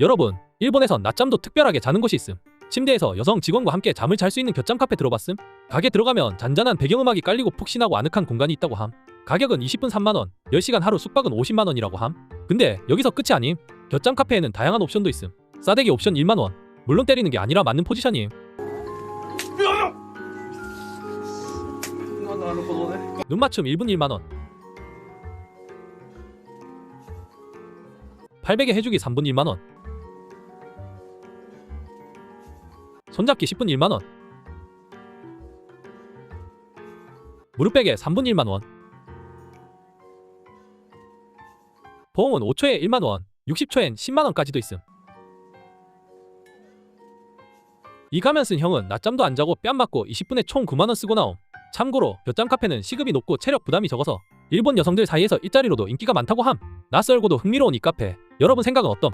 여러분, 일본에선 낮잠도 특별하게 자는 곳이 있음. 침대에서 여성 직원과 함께 잠을 잘 수 있는 곁잠 카페 들어봤음? 가게 들어가면 잔잔한 배경음악이 깔리고 푹신하고 아늑한 공간이 있다고 함. 가격은 20분 3만원, 10시간 하루 숙박은 50만원이라고 함. 근데 여기서 끝이 아님. 곁잠 카페에는 다양한 옵션도 있음. 싸대기 옵션 1만원. 물론 때리는 게 아니라 맞는 포지션임. 눈맞춤 1분 1만원, 팔베개 해주기 3분 1만원. 손잡기 10분 1만원. 무릎베개 3분 1만원. 보험은 5초에 1만원, 60초엔 10만원까지도 있음. 이 가면 쓴 형은 낮잠도 안 자고 뺨 맞고 20분에 총 9만원 쓰고 나옴. 참고로 볕잠 카페는 시급이 높고 체력 부담이 적어서 일본 여성들 사이에서 일자리로도 인기가 많다고 함. 낯설고도 흥미로운 이 카페. 여러분 생각은 어떤?